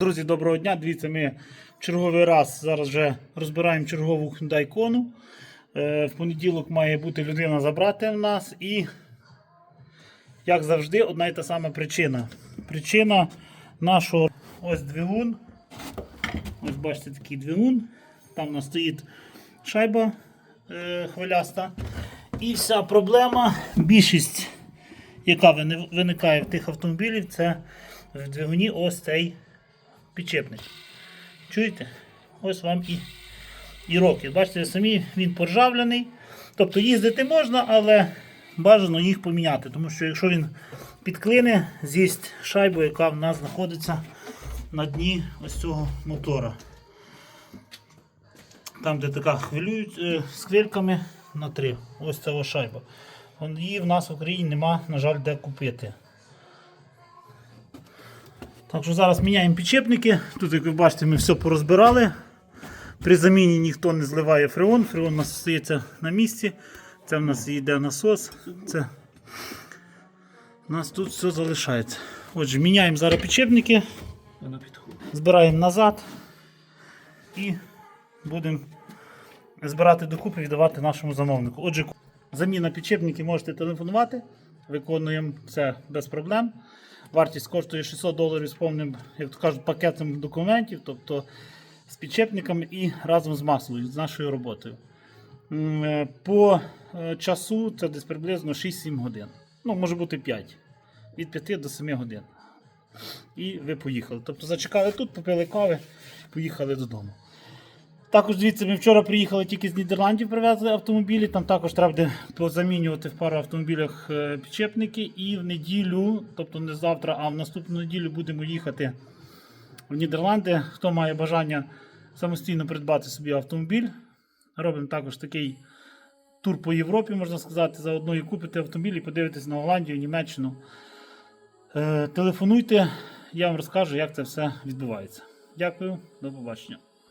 Друзі, доброго дня. Дивіться, ми черговий раз зараз вже розбираємо чергову Hyundai Kona. Е, В понеділок має бути людина забрати в нас і, як завжди, одна і та сама причина. Причина нашого ось двигун. Ось бачите такий двигун. Там у нас стоїть шайба е, хвиляста. І вся проблема, більшість, яка виникає в тих автомобілів, це в двигуні ось цей підчепник. Чуєте? Ось вам і, і роки. Бачите, самі він поржавлений. Тобто їздити можна, але бажано їх поміняти. Тому що якщо він підклине, з'їсть шайбу, яка в нас знаходиться на дні ось цього мотора. Там, де така хвилюють е, з хвильками на три. Ось ця шайба. Її в нас в Україні нема, на жаль, де купити. Так що зараз міняємо підчепники. Тут, як ви бачите, ми все порозбирали. При заміні ніхто не зливає фреон. Фреон у нас стається на місці. Це в нас йде насос. Це у нас тут все залишається. Отже, міняємо зараз підчепники, збираємо назад і будемо збирати докупи і віддавати нашому замовнику. Отже, заміна підчепників можете телефонувати. Виконуємо це без проблем. Вартість коштує 600 доларів з повним, як то кажуть, пакетом документів, тобто з підчепниками і разом з маслою, з нашою роботою. Е, По е, часу це десь приблизно 6-7 годин. Ну, може бути 5. Від 5 до 7 годин. І ви поїхали. Тобто зачекали тут, попили кави, поїхали додому. Також дивіться, ми вчора приїхали тільки з Нідерландів, привезли автомобілі. Там також треба буде позамінювати в пару автомобілях е, підчепники. І в неділю, тобто не завтра, а в наступну неділю будемо їхати в Нідерланди. Хто має бажання самостійно придбати собі автомобіль, робимо також такий тур по Європі, можна сказати, заодно і купити автомобіль і подивитись на Голландію, Німеччину. Е, Телефонуйте, я вам розкажу, як це все відбувається. Дякую, до побачення.